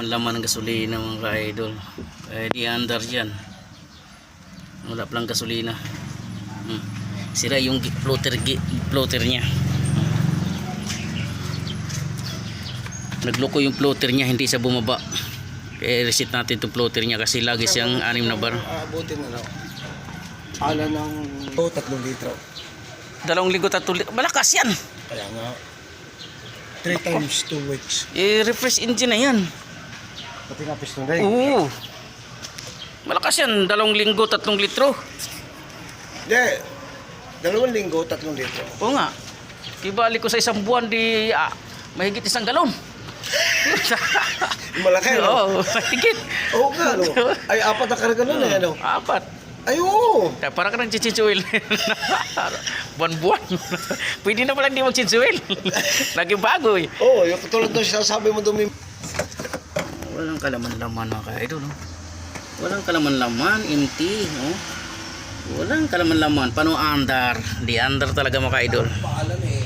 Ang laman ng gasolina mga ka-idol. Eh, di under dyan. Wala palang gasolina. Hmm. Sira yung floater, floater niya. Nagloko yung floater niya, hindi siya bumaba. Kaya reset natin itong floater niya kasi lagi siyang anim na bar. Aabutin na lang. Ala ng oh, tatlong litro. Dalawang linggo tatuloy. Malakas yan! Kaya nga, 3 times 2 weeks. I-refresh engine na yan. Pati nga piston ring. Oo. Malakas yan. Dalawang linggo, tatlong litro. Hindi, dalawang linggo, tatlong litro. Oo nga. Kibali ko sa isang buwan di ah, mahigit isang galon. Malaki, no? Oo, mahigit. Oo nga, no? Ay, apat na karga nun, eh, ano? Apat. Ay, oo. Kaya parang ka ng chinchinsuil. Buwan-buwan. Pwede na pala hindi mag-chinchinsuil. Lagi bago eh. Oo, yung katulad nung sinasabi mo dumi. Walang kalaman-laman mga ka-idol. No? Walang kalaman-laman, empty. No? Walang kalaman-laman. Paano andar? Di andar talaga mga ka-idol. Paalam eh.